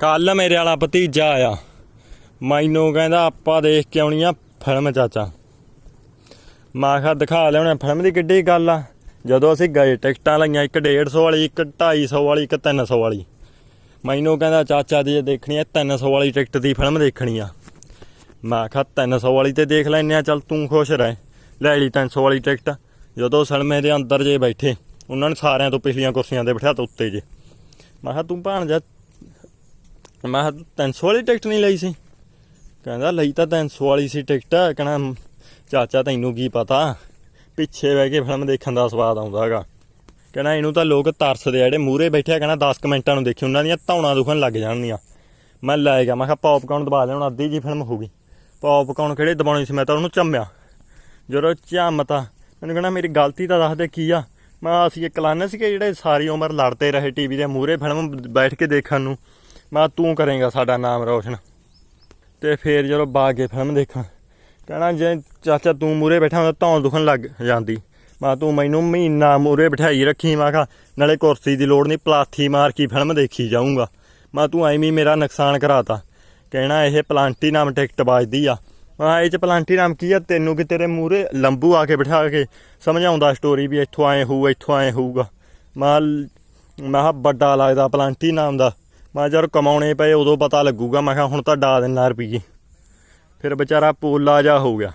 ਕੱਲ ਮੇਰੇ ਵਾਲਾ ਭਤੀਜਾ ਆਇਆ। ਮੈਨੂੰ ਕਹਿੰਦਾ, ਆਪਾਂ ਦੇਖ ਕੇ ਆਉਣੀ ਆ ਫਿਲਮ, ਚਾਚਾ। ਮੈਂ ਕਿਹਾ, ਦਿਖਾ ਲਿਆਉਣਾ ਫਿਲਮ ਦੀ ਕਿੱਡੀ ਗੱਲ ਆ। ਜਦੋਂ ਅਸੀਂ ਗਏ, ਟਿਕਟਾਂ ਲਈਆਂ, ਇੱਕ 150 ਵਾਲੀ, ਇੱਕ 250 ਵਾਲੀ, ਇੱਕ 300 ਵਾਲੀ। ਮੈਨੂੰ ਕਹਿੰਦਾ, ਚਾਚਾ ਦੀ ਜੇ ਦੇਖਣੀ ਆ 300 ਵਾਲੀ ਟਿਕਟ ਦੀ ਫਿਲਮ ਦੇਖਣੀ ਆ। ਮੈਂ ਕਿਹਾ 300 ਵਾਲੀ ਤੇ ਦੇਖ ਲੈਨੇ ਆ, ਚੱਲ ਤੂੰ ਖੁਸ਼ ਰਹਿ। ਲੈ ਲਈ 300 ਵਾਲੀ ਟਿਕਟ। ਜਦੋਂ ਸਲਮੇ ਦੇ ਅੰਦਰ ਜੇ ਬੈਠੇ, ਉਹਨਾਂ ਨੇ ਸਾਰਿਆਂ ਤੋਂ ਪਿਛਲੀਆਂ ਕੁਰਸੀਆਂ ਤੇ ਬਿਠਾ ਤਾ ਉੱਤੇ ਜੇ। ਮੈਂ ਕਿਹਾ, ਤੂੰ ਭਾਣ ਜਾ ਮੈਂ ਕਿਹਾ ਤੂੰ 300 ਵਾਲੀ ਟਿਕਟ ਨਹੀਂ ਲਈ ਸੀ। ਕਹਿੰਦਾ, ਲਈ ਤਾਂ 300 ਵਾਲੀ ਸੀ ਟਿਕਟ। ਕਹਿੰਦਾ, ਚਾਚਾ, ਤੈਨੂੰ ਕੀ ਪਤਾ? ਪਿੱਛੇ ਬਹਿ ਕੇ ਫਿਲਮ ਦੇਖਣ ਦਾ ਸਵਾਦ ਆਉਂਦਾ ਹੈਗਾ। ਕਹਿੰਦਾ, ਇਹਨੂੰ ਤਾਂ ਲੋਕ ਤਰਸਦੇ ਆ, ਜਿਹੜੇ ਮੂਹਰੇ ਬੈਠੇ ਆ। ਕਹਿੰਦਾ 10 ਕੁ ਮਿੰਟਾਂ ਨੂੰ ਦੇਖੀ, ਉਹਨਾਂ ਦੀਆਂ ਧੌਣਾ ਦੁਖਣ ਲੱਗ ਜਾਣਗੀਆਂ। ਮੈਂ ਲੈ ਗਿਆ, ਮੈਂ ਕਿਹਾ ਪੌਪਕਾਰਨ ਦਬਾ ਦੇ, ਹੁਣ ਅੱਧੀ ਜੀ ਫਿਲਮ ਹੋ ਗਈ। ਪੌਪਕਾਰਨ ਕਿਹੜੇ ਦਬਾਉਣੀ ਸੀ? ਮੈਂ ਤਾਂ ਉਹਨੂੰ ਚੰਮਿਆ। ਜਦੋਂ ਝੰਮਤਾ ਮੈਨੂੰ ਕਹਿੰਦਾ, ਮੇਰੀ ਗਲਤੀ ਤਾਂ ਦੱਸ ਦੇ, ਕੀ ਆ? ਮੈਂ ਅਸੀਂ ਇੱਕ ਲਾਨੇ ਸੀ ਕਿ ਜਿਹੜੇ ਸਾਰੀ ਉਮਰ ਲੜਦੇ ਰਹੇ, ਟੀਵੀ ਦੇ ਮੂਹਰੇ ਫਿਲਮ ਬੈਠ ਕੇ ਦੇਖਣ ਨੂੰ। ਮੈਂ ਤੂੰ ਕਰੇਗਾ ਸਾਡਾ ਨਾਮ ਰੋਸ਼ਨ। ਤੇ ਫੇਰ ਜਦੋਂ ਬਾਗੇ ਫਿਲਮ ਦੇਖਾਂ, ਕਹਿਣਾ ਜੇ ਚਾਚਾ ਤੂੰ ਮੂਰੇ ਬੈਠਾ ਹੁੰਦਾ ਤਾਂ ਦੁਖਣ ਲੱਗ ਜਾਂਦੀ। ਮੈਂ ਤੂੰ ਮੈਨੂੰ ਮਹੀਨਾ ਮੂਰੇ ਬਿਠਾਈ ਰੱਖੀ, ਮੈਂ ਕਿਹਾ ਨਾਲੇ ਕੁਰਸੀ ਦੀ ਲੋੜ ਨਹੀਂ, ਪਲਾਥੀ ਮਾਰ ਕੇ ਫਿਲਮ ਦੇਖੀ ਜਾਊਂਗਾ। ਮੈਂ ਤੂੰ ਐਵੇਂ ਹੀ ਮੇਰਾ ਨੁਕਸਾਨ ਕਰਾਤਾ। ਕਹਿਣਾ ਇਹ ਪਲਾਂਟੀ ਨਾਮ ਟਿਕਟ ਵੱਜਦੀ ਆ। ਮੈਂ ਇਹ ਚ ਪਲਾਂਟੀ ਨਾਮ ਕੀ ਆ? ਤੈਨੂੰ ਕਿ ਤੇਰੇ ਮੂਰੇ ਲੰਬੂ ਆ ਕੇ ਬਿਠਾ ਕੇ ਸਮਝਾਉਂਦਾ ਸਟੋਰੀ ਵੀ ਇੱਥੋਂ ਆਏ ਹੋਊ, ਇੱਥੋਂ ਆਏ ਹੋਊਗਾ। ਮੈਂ ਮੈਂ ਕਿਹਾ ਵੱਡਾ ਲੱਗਦਾ ਪਲਾਂਟੀ ਨਾਮ ਦਾ। ਮੈਂ ਜਦ ਕਮਾਉਣੇ ਪਏ, ਉਦੋਂ ਪਤਾ ਲੱਗੂਗਾ। ਮੈਂ ਕਿਹਾ ਹੁਣ ਤਾਂ ਡਾ ਦੇਣਾ ਰੁਪਈਏ। ਫਿਰ ਵਿਚਾਰਾ ਪੋਲਾ ਜਾ ਹੋ ਗਿਆ।